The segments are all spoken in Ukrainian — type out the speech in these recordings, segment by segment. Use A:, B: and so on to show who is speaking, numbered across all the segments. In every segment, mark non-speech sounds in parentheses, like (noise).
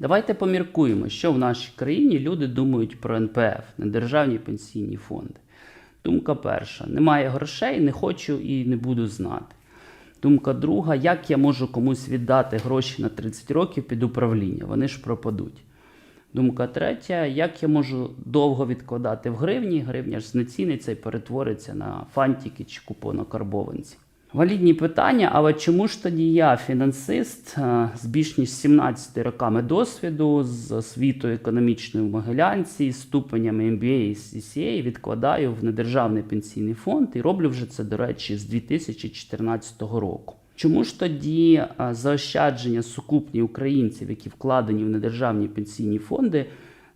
A: Давайте поміркуємо, що в нашій країні люди думають про НПФ, недержавні пенсійні фонди. Думка перша: немає грошей, не хочу і не буду знати. Думка друга, як я можу комусь віддати гроші на 30 років під управління? Вони ж пропадуть. Думка третя, як я можу довго відкладати в гривні? Гривня ж знеціниться і перетвориться на фантики чи купонокарбованці. Валідні питання, але чому ж тоді я, фінансист е, з більш ніж 17 роками досвіду, з освітою економічної в Могилянці, з ступенями MBA і CCA відкладаю в недержавний пенсійний фонд і роблю вже це, до речі, з 2014 року. Чому ж тоді е, заощадження сукупні українців, які вкладені в недержавні пенсійні фонди,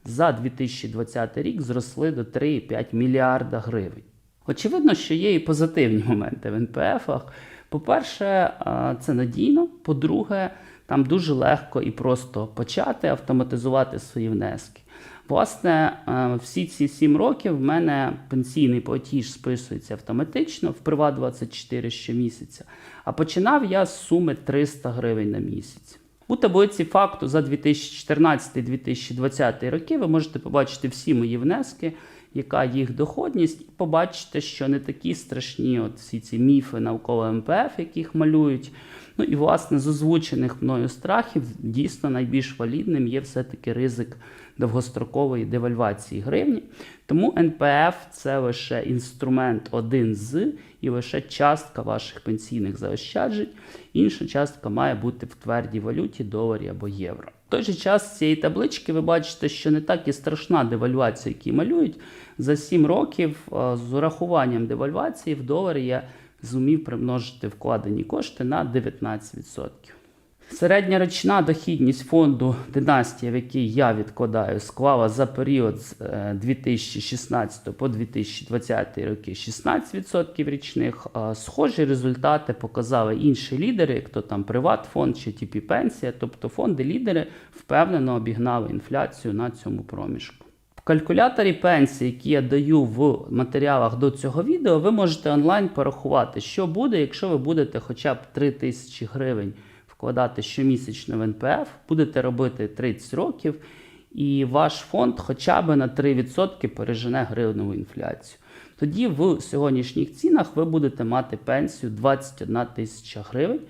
A: за 2020 рік зросли до 3,5 мільярда гривень? Очевидно, що є і позитивні моменти в НПФах. По-перше, це надійно. По-друге, там дуже легко і просто почати автоматизувати свої внески. Власне, всі ці 7 років в мене пенсійний платіж списується автоматично в Приват24 щомісяця, а починав я з суми 300 гривень на місяць. У таблиці факту за 2014-2020 роки ви можете побачити всі мої внески, яка їх доходність, і побачите, що не такі страшні от всі ці міфи навколо МПФ, яких малюють. Ну і власне з озвучених мною страхів дійсно найбільш валідним є все-таки ризик довгострокової девальвації гривні. Тому НПФ це лише інструмент один з і лише частка ваших пенсійних заощаджень. Інша частка має бути в твердій валюті, доларі або євро. Той же час цієї таблички ви бачите, що не так і страшна девальвація, які малюють. За 7 років е, з урахуванням девальвації в доларі я зумів примножити вкладені кошти на 19%. Середня річна дохідність фонду Династія, в який я відкладаю, склала за період з е, 2016 по 2020 роки 16% річних. Схожі результати показали інші лідери, як то там Приватфонд чи ТП Пенсія, тобто фонди-лідери впевнено обігнали інфляцію на цьому проміжку. В калькуляторі пенсії, які я даю в матеріалах до цього відео, ви можете онлайн порахувати, що буде, якщо ви будете хоча б 3 тисячі гривень вкладати щомісячно в НПФ, будете робити 30 років, і ваш фонд хоча б на 3% пережене гривневу інфляцію. Тоді в сьогоднішніх цінах ви будете мати пенсію 21 тисяча гривень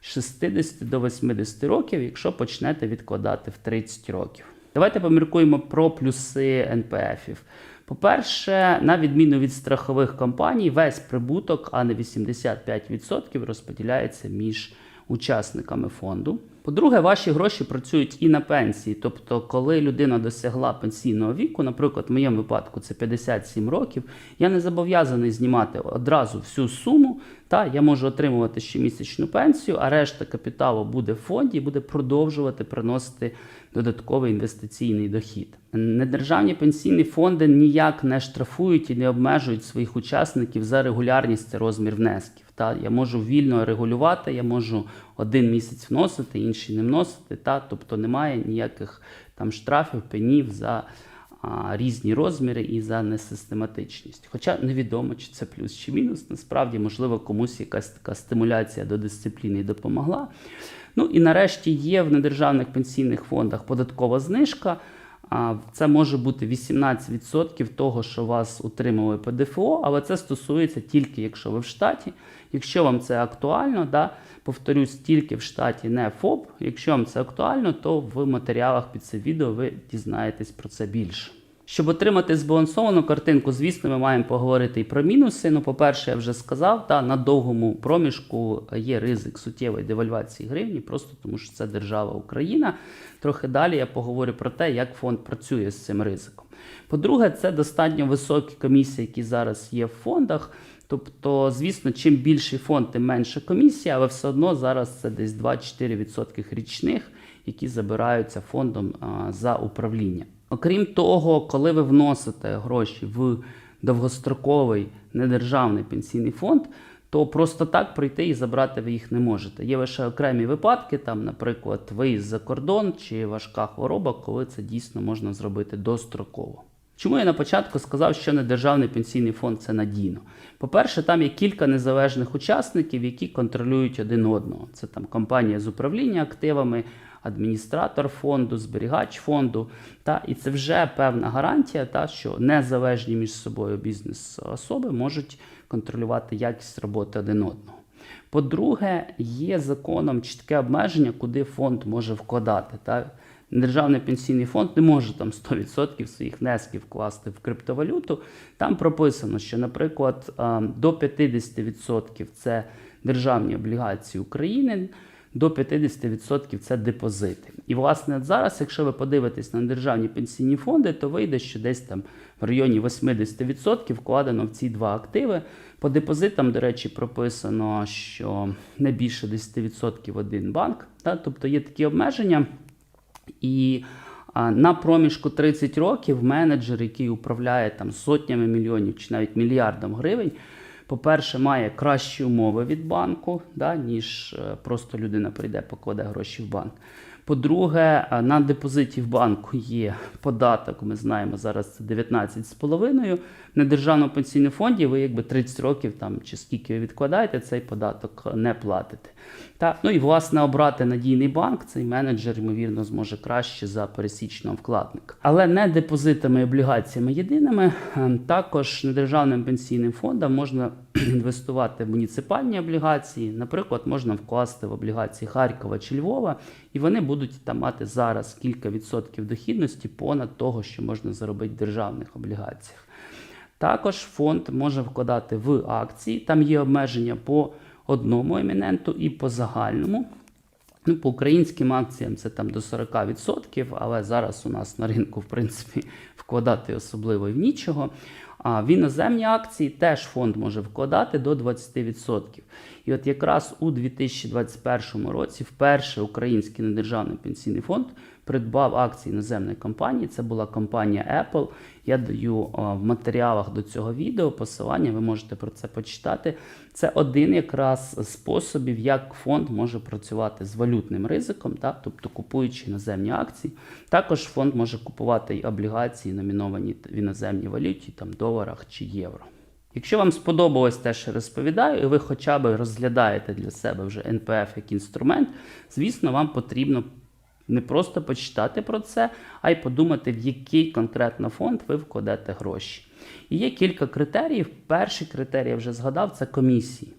A: з 60 до 80 років, якщо почнете відкладати в 30 років. Давайте поміркуємо про плюси НПФів. По-перше, на відміну від страхових компаній, весь прибуток, а не 85% розподіляється між учасниками фонду. По-друге, ваші гроші працюють і на пенсії. Тобто, коли людина досягла пенсійного віку, наприклад, в моєму випадку це 57 років, я не зобов'язаний знімати одразу всю суму. Та я можу отримувати щомісячну пенсію, а решта капіталу буде в фонді і буде продовжувати приносити додатковий інвестиційний дохід. Недержавні пенсійні фонди ніяк не штрафують і не обмежують своїх учасників за регулярність та розмір внесків. Та я можу вільно регулювати, я можу один місяць вносити, інший не вносити. Та тобто немає ніяких там штрафів, пенів за а, різні розміри і за несистематичність. Хоча невідомо, чи це плюс чи мінус. Насправді, можливо, комусь якась така стимуляція до дисципліни допомогла. Ну і нарешті є в недержавних пенсійних фондах податкова знижка. Це може бути 18% того, що вас утримали по ДФО, але це стосується тільки якщо ви в штаті. Якщо вам це актуально, да, повторюсь, тільки в штаті не ФОП. Якщо вам це актуально, то в матеріалах під це відео ви дізнаєтесь про це більше. Щоб отримати збалансовану картинку, звісно, ми маємо поговорити і про мінуси. Ну, по-перше, я вже сказав, та на довгому проміжку є ризик суттєвої девальвації гривні, просто тому що це держава Україна. Трохи далі я поговорю про те, як фонд працює з цим ризиком. По-друге, це достатньо високі комісії, які зараз є в фондах. Тобто, звісно, чим більший фонд, тим менша комісія, але все одно зараз це десь 2-4% річних, які забираються фондом за управління. Окрім того, коли ви вносите гроші в довгостроковий недержавний пенсійний фонд, то просто так прийти і забрати ви їх не можете. Є лише окремі випадки, там, наприклад, виїзд за кордон чи важка хвороба, коли це дійсно можна зробити достроково. Чому я на початку сказав, що недержавний пенсійний фонд це надійно? По-перше, там є кілька незалежних учасників, які контролюють один одного. Це там компанія з управління активами, адміністратор фонду, зберігач фонду. Та, і це вже певна гарантія, та, що незалежні між собою бізнес-особи можуть контролювати якість роботи один одного. По-друге, є законом чітке обмеження, куди фонд може вкладати. Та? Державний пенсійний фонд не може там 100% своїх внесків вкласти в криптовалюту. Там прописано, що, наприклад, до 50% це державні облігації України, до 50% це депозити. І, власне, зараз, якщо ви подивитесь на державні пенсійні фонди, то вийде, що десь там в районі 80% вкладено в ці два активи. По депозитам, до речі, прописано, що не більше 10% один банк. Та? Тобто є такі обмеження. І на проміжку 30 років менеджер, який управляє там сотнями мільйонів чи навіть мільярдом гривень, по-перше, має кращі умови від банку, да, ніж е, просто людина прийде, покладе гроші в банк. По-друге, е, на депозиті в банку є податок, ми знаємо, зараз це 19,5. На державному пенсійному фонді ви якби 30 років там, чи скільки ви відкладаєте, цей податок не платите. Так, ну і власне обрати надійний банк, цей менеджер, ймовірно, зможе краще за пересічного вкладника. Але не депозитами і облігаціями єдиними. е, Також недержавним пенсійним фондам можна (clears throat) інвестувати в муніципальні облігації. Наприклад, можна вкласти в облігації Харкова чи Львова, і вони будуть там мати зараз кілька відсотків дохідності понад того, що можна заробити в державних облігаціях. Також фонд може вкладати в акції. Там є обмеження по одному еміненту і по загальному. Ну, по українським акціям це там до 40%, але зараз у нас на ринку, в принципі, (laughs) вкладати особливо в нічого. А в іноземні акції теж фонд може вкладати до 20%. І от якраз у 2021 році вперше український недержавний пенсійний фонд придбав акції іноземної компанії. Це була компанія Apple. Я даю в матеріалах до цього відео посилання, ви можете про це почитати. Це один якраз з способів, як фонд може працювати з валютним ризиком, та, тобто купуючи іноземні акції. Також фонд може купувати й облігації, номіновані в іноземній валюті, там доларах чи євро. Якщо вам сподобалось те, що розповідаю, і ви хоча б розглядаєте для себе вже НПФ як інструмент, звісно, вам потрібно не просто почитати про це, а й подумати, в який конкретно фонд ви вкладете гроші. І є кілька критеріїв. Перший критерій я вже згадав це комісії.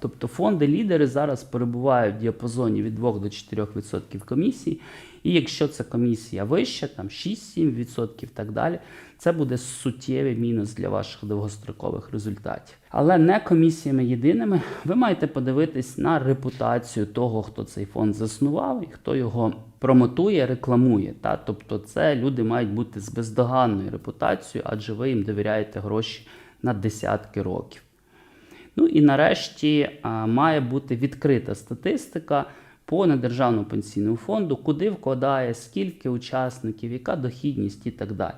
A: Тобто фонди-лідери зараз перебувають в діапазоні від 2 до 4% комісії. І якщо ця комісія вища, там 6-7% і так далі, це буде суттєвий мінус для ваших довгострокових результатів. Але не комісіями єдиними, ви маєте подивитись на репутацію того, хто цей фонд заснував і хто його промотує, рекламує. Та? Тобто це люди мають бути з бездоганною репутацією, адже ви їм довіряєте гроші на десятки років. Ну і нарешті а, має бути відкрита статистика по недержавному пенсійному фонду, куди вкладає, скільки учасників, яка дохідність і так далі.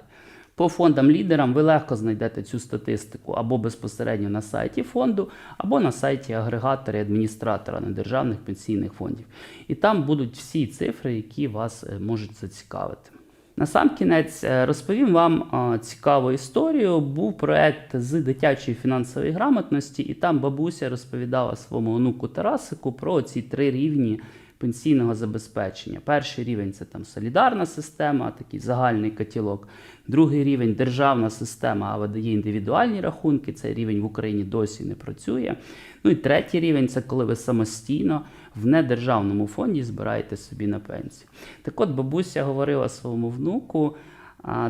A: По фондам-лідерам ви легко знайдете цю статистику або безпосередньо на сайті фонду, або на сайті агрегатора і адміністратора недержавних пенсійних фондів. І там будуть всі цифри, які вас е, можуть зацікавити. На сам кінець е, розповім вам е, цікаву історію. Був проект з дитячої фінансової грамотності, і там бабуся розповідала своєму онуку Тарасику про ці три рівні пенсійного забезпечення. Перший рівень це там солідарна система, такий загальний котілок. Другий рівень державна система, але дає індивідуальні рахунки. Цей рівень в Україні досі не працює. Ну і третій рівень це коли ви самостійно в недержавному фонді збираєте собі на пенсію. Так от бабуся говорила своєму внуку: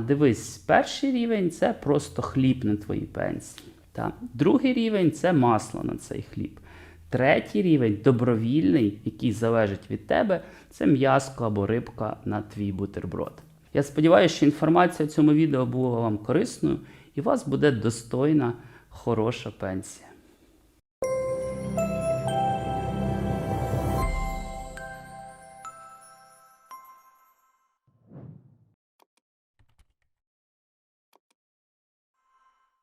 A: дивись, перший рівень це просто хліб на твоїй пенсії. Та? Другий рівень це масло на цей хліб. Третій рівень добровільний, який залежить від тебе, це м'яско або рибка на твій бутерброд. Я сподіваюся, що інформація в цьому відео була вам корисною і у вас буде достойна, хороша пенсія.